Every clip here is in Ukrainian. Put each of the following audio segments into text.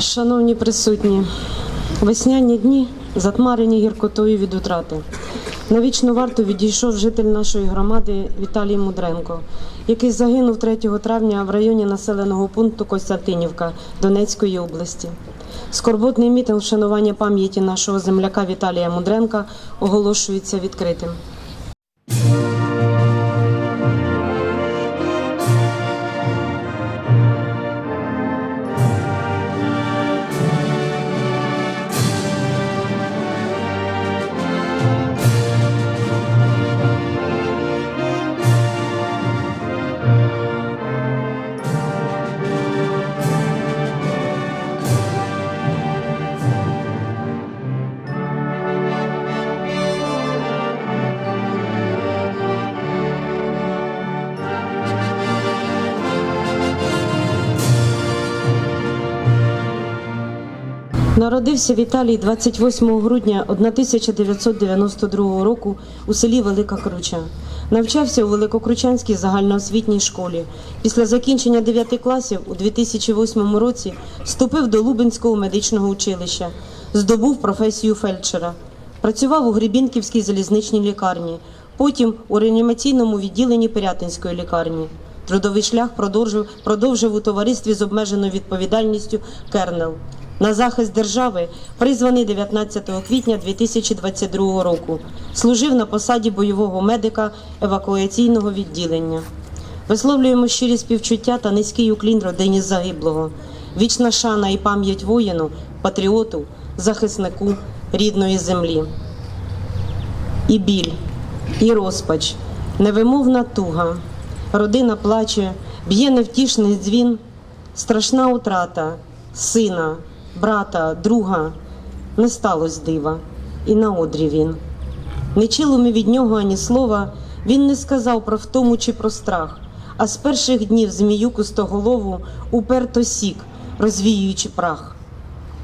Шановні присутні, весняні дні затмарені гіркотою від утрати. На вічну варту відійшов житель нашої громади Віталій Мудренко, який загинув 3 травня в районі населеного пункту Костянтинівка Донецької області. Скорботний мітинг вшанування пам'яті нашого земляка Віталія Мудренка оголошується відкритим. Народився Віталій 28 грудня 1992 року у селі Велика Круча. Навчався у Великокручанській загальноосвітній школі. Після закінчення 9 класів у 2008 році вступив до Лубенського медичного училища, здобув професію фельдшера. Працював у Гребінківській залізничній лікарні, потім у реанімаційному відділенні Пирятинської лікарні. Трудовий шлях продовжив, продовжив у товаристві з обмеженою відповідальністю Кернел. На захист держави призваний 19 квітня 2022 року. Служив на посаді бойового медика евакуаційного відділення. Висловлюємо щирі співчуття та низький уклін родині загиблого. Вічна шана і пам'ять воїну, патріоту, захиснику рідної землі. І біль, і розпач, невимовна туга. Родина плаче, б'є невтішний дзвін, страшна утрата сина, брата, друга. Не сталося дива, і на одрі він. Не чули ми від нього ані слова, він не сказав про втому чи про страх, а з перших днів змію кустоголову уперто сік, розвіюючи прах.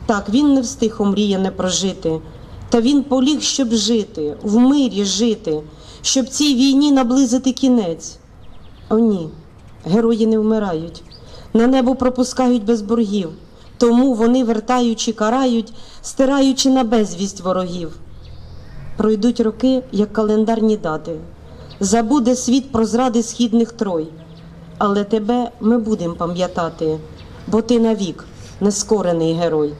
Так, він не встиг омріяне прожити, та він поліг, щоб жити, в мирі жити, щоб цій війні наблизити кінець. О, ні, герої не вмирають, на небо пропускають без боргів, тому вони, вертаючи, карають, стираючи на безвість ворогів. Пройдуть роки, як календарні дати, забуде світ про зради східних трой, але тебе ми будемо пам'ятати, бо ти навік нескорений герой.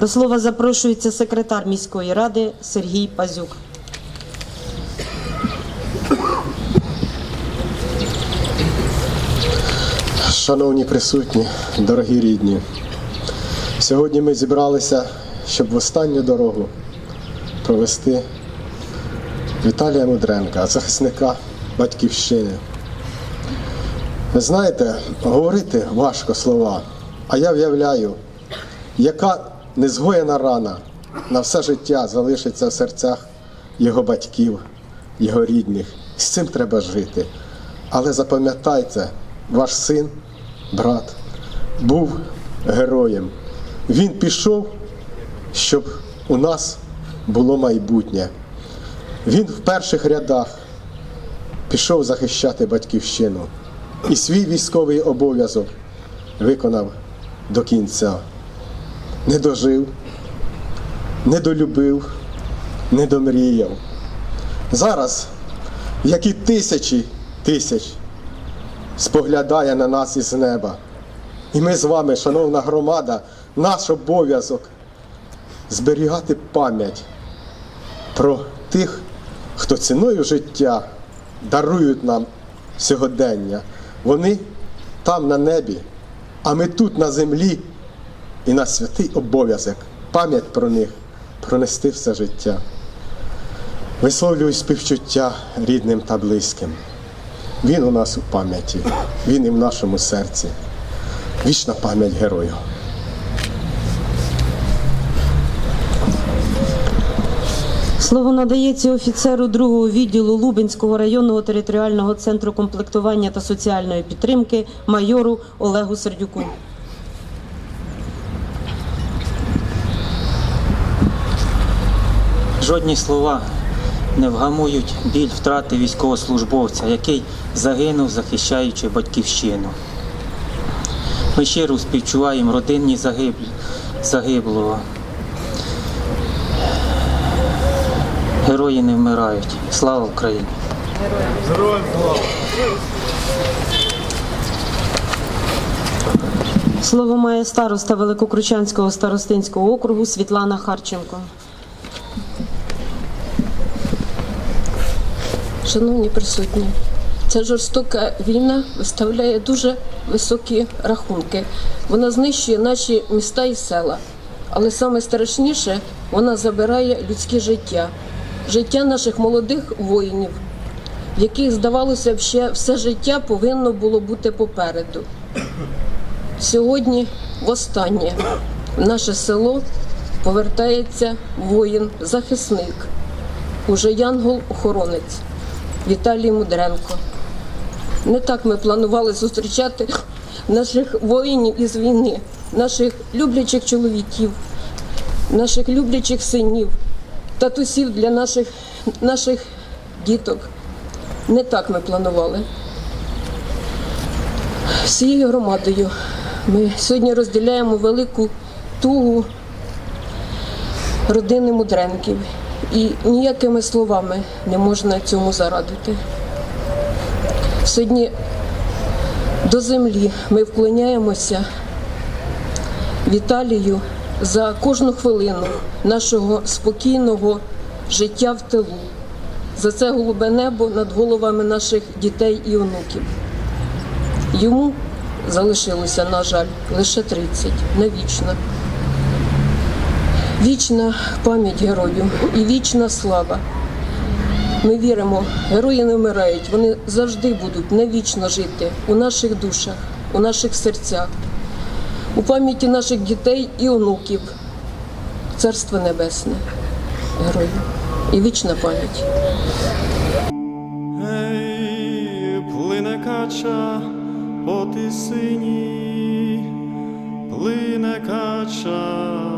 До слова запрошується секретар міської ради Сергій Пазюк. Шановні присутні, дорогі рідні, сьогодні ми зібралися, щоб в останню дорогу провести Віталія Мудренка, захисника батьківщини. Ви знаєте, говорити важко слова, а я в'являю, яка незгоєна рана на все життя залишиться в серцях його батьків, його рідних. З цим треба жити. Але запам'ятайте, ваш син, брат, був героєм. Він пішов, щоб у нас було майбутнє. Він в перших рядах пішов захищати батьківщину і свій військовий обов'язок виконав до кінця. Не дожив, не долюбив, не домріяв. Зараз, як і тисячі тисяч, споглядає на нас із неба. І ми з вами, шановна громада, наш обов'язок зберігати пам'ять про тих, хто ціною життя дарують нам сьогодення. Вони там на небі, а ми тут на землі і на святий обов'язок пам'ять про них пронести все життя. Висловлюю співчуття рідним та близьким. Він у нас у пам'яті, він і в нашому серці. Вічна пам'ять герою. Слово надається офіцеру 2-го відділу Лубенського районного територіального центру комплектування та соціальної підтримки майору Олегу Сердюку. Жодні слова не вгамують біль втрати військовослужбовця, який загинув, захищаючи батьківщину. Ми щиро співчуваємо загиблі, загиблого. Герої не вмирають. Слава Україні! Слово має староста Великокручанського старостинського округу Світлана Харченко. Шановні присутні, ця жорстока війна виставляє дуже високі рахунки. Вона знищує наші міста і села. Але саме страшніше вона забирає людське життя, життя наших молодих воїнів, в яких, здавалося ще все життя повинно було бути попереду. Сьогодні, востаннє, в наше село повертається воїн-захисник, уже янгол-охоронець Віталій Мудренко. Не так ми планували зустрічати наших воїнів із війни, наших люблячих чоловіків, наших люблячих синів, татусів для наших, наших діток. Не так ми планували. Всією громадою ми сьогодні розділяємо велику тугу родини Мудренків. І ніякими словами не можна цьому зарадити. Сьогодні до землі ми вклоняємося Віталію за кожну хвилину нашого спокійного життя в тилу, за це голубе небо над головами наших дітей і онуків. Йому залишилося, на жаль, лише 30 навічно. Вічна пам'ять герою і вічна слава. Ми віримо, герої не вмирають, вони завжди будуть навічно жити у наших душах, у наших серцях, у пам'яті наших дітей і онуків. Царство Небесне, герою і вічна пам'ять. Ей, плине кача по тисині, плине кача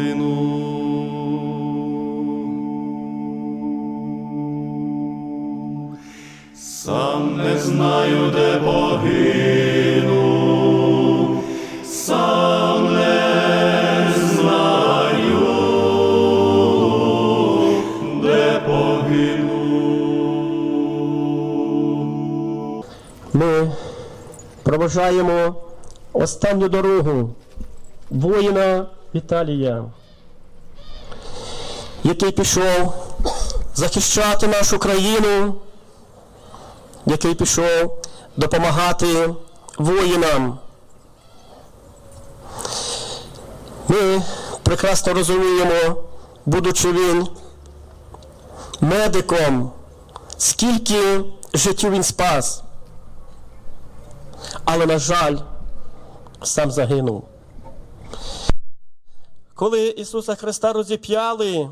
годину. Сам не знаю, де погину, сам не знаю, де погину. Ми проважаємо останню дорогу воїна Віталія, який пішов захищати нашу країну, який пішов допомагати воїнам. Ми прекрасно розуміємо, будучи він медиком, скільки життів він спас але, на жаль, сам загинув. Коли Ісуса Христа розіп'яли,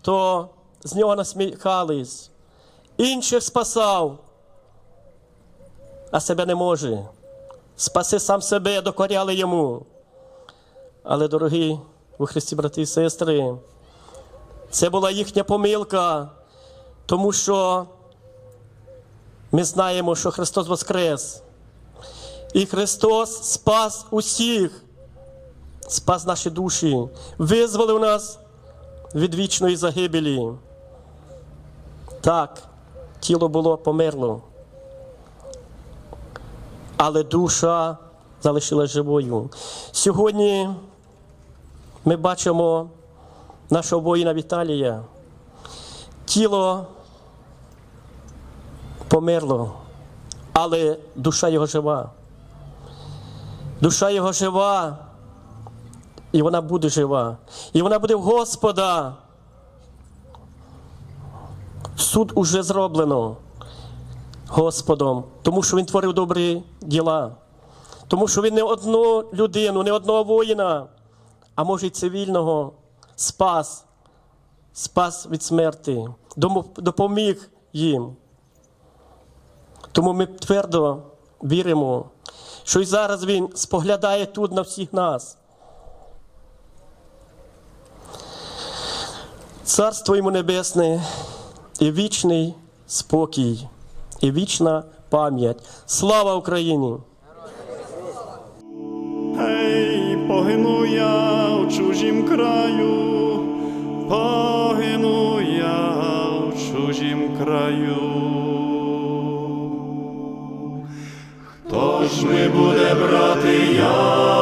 то з нього насміхались, інших спасав, а себе не може. Спаси сам себе, докоряли йому. Але, дорогі у Христі, брати і сестри, це була їхня помилка, тому що ми знаємо, що Христос Воскрес. І Христос спас усіх, спас наші душі, визволив нас від вічної загибелі. Так, тіло було померло, але душа залишилась живою. Сьогодні ми бачимо нашого воїна Віталія. Тіло померло, але душа його жива. Душа його жива, і вона буде жива. І вона буде в Господа. Суд уже зроблено Господом, тому що Він творив добрі діла. Тому що він не одну людину, не одного воїна, а може й цивільного спас, спас від смерти, дому- допоміг їм. Тому ми твердо віримо, що і зараз Він споглядає тут на всіх нас. Царство йому небесне і вічний спокій, і вічна пам'ять. Слава Україні! Гей, погину я в чужім краю, погину я в чужім краю. Хто ж ми буде брати яму?